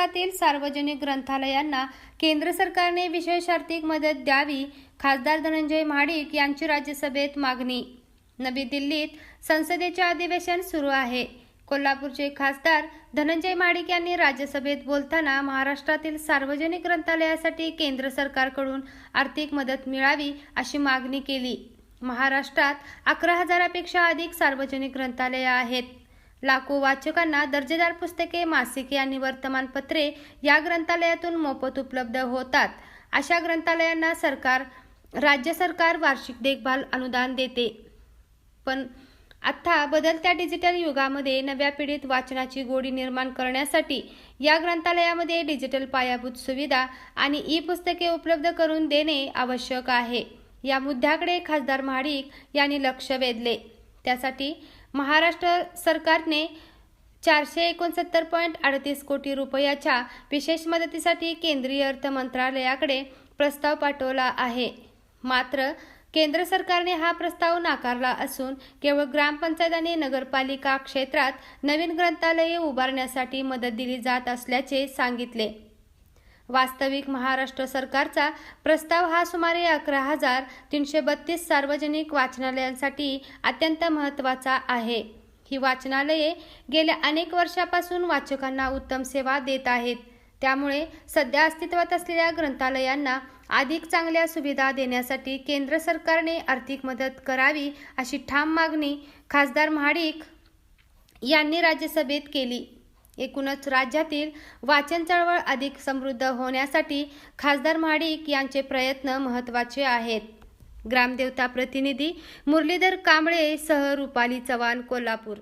महाराष्ट्रातील सार्वजनिक ग्रंथालयांना केंद्र सरकारने विशेष आर्थिक मदत द्यावी खासदार धनंजय महाडिक यांची राज्यसभेत मागणी. नवी दिल्लीत संसदेचे अधिवेशन सुरू आहे. कोल्हापूरचे खासदार धनंजय माडिक यांनी राज्यसभेत बोलताना महाराष्ट्रातील सार्वजनिक ग्रंथालयासाठी केंद्र सरकारकडून आर्थिक मदत मिळावी अशी मागणी केली. महाराष्ट्रात अकरा हजारापेक्षा अधिक सार्वजनिक ग्रंथालयं आहेत. लाखो वाचकांना दर्जेदार पुस्तके मासिके आणि वर्तमानपत्रे या ग्रंथालयातून मोफत उपलब्ध होतात. अशा ग्रंथालयांना सरकार राज्य सरकार वार्षिक देखभाल अनुदान देते. पण आत्ता बदलत्या डिजिटल युगामध्ये नव्या पिढीत वाचनाची गोडी निर्माण करण्यासाठी या ग्रंथालयामध्ये डिजिटल पायाभूत सुविधा आणि ई पुस्तके उपलब्ध करून देणे आवश्यक आहे. या मुद्द्याकडे खासदार महाडिक यांनी लक्ष वेधले. त्यासाठी महाराष्ट्र सरकारने चारशे एकोणसत्तर पॉईंट अडतीस कोटी रुपयाच्या विशेष मदतीसाठी केंद्रीय अर्थ मंत्रालयाकडे प्रस्ताव पाठवला आहे. मात्र केंद्र सरकारने हा प्रस्ताव नाकारला असून केवळ ग्रामपंचायत आणि नगरपालिका क्षेत्रात नवीन ग्रंथालये उभारण्यासाठी मदत दिली जात असल्याचे सांगितले. वास्तविक महाराष्ट्र सरकारचा प्रस्ताव हा सुमारे अकरा हजार तीनशे बत्तीस सार्वजनिक वाचनालयांसाठी अत्यंत महत्त्वाचा आहे. ही वाचनालये गेल्या अनेक वर्षापासून वाचकांना उत्तम सेवा देत आहेत. त्यामुळे सध्या अस्तित्वात असलेल्या ग्रंथालयांना अधिक चांगल्या सुविधा देण्यासाठी केंद्र सरकारने आर्थिक मदत करावी अशी ठाम मागणी खासदार महाडिक यांनी राज्यसभेत केली. एकूणच राज्यातील वाचन चळवळ अधिक समृद्ध होण्यासाठी खासदार महाडिक यांचे प्रयत्न महत्त्वाचे आहेत. ग्रामदेवता प्रतिनिधी मुरलीधर कांबळे सह रुपाली चव्हाण कोल्हापूर.